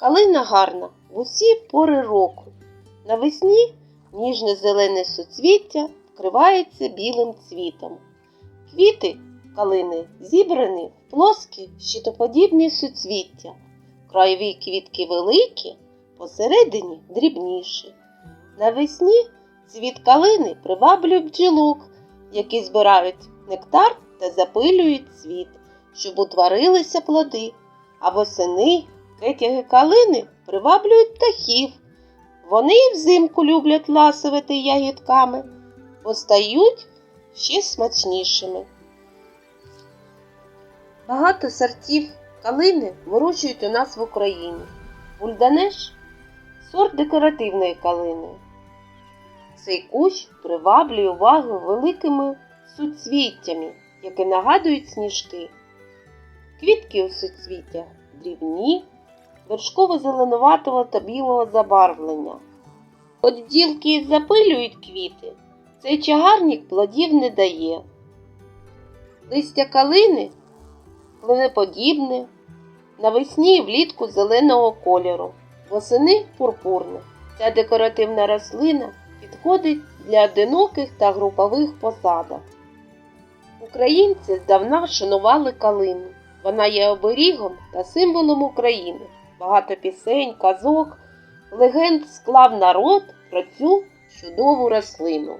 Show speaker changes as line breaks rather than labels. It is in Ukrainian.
Калина гарна в усі пори року. Навесні ніжне зелене суцвіття вкривається білим цвітом. Квіти калини зібрані в плоскі щитоподібні суцвіття. Краєві квітки великі, посередині дрібніші. Навесні цвіт калини приваблює бджілок, які збирають нектар та запилюють цвіт, щоб утворилися плоди. А восени кетяги калини приваблюють птахів. Вони і взимку люблять ласувати ягідками, бо стають ще смачнішими. Багато сортів калини вирощують у нас в Україні. Бульданеш сорт декоративної калини. Цей кущ приваблює увагу великими суцвіттями, які нагадують сніжки. Квітки у суцвіттях дрібні, вершково-зеленуватого та білого забарвлення. От ділки запилюють квіти, цей чагарник плодів не дає. Листя калини клинеподібне, навесні і влітку зеленого кольору, восени пурпурне. Ця декоративна рослина підходить для одиноких та групових посадок. Українці здавна шанували калину. Вона є оберігом та символом України. Багато пісень, казок, легенд склав народ про цю чудову рослину.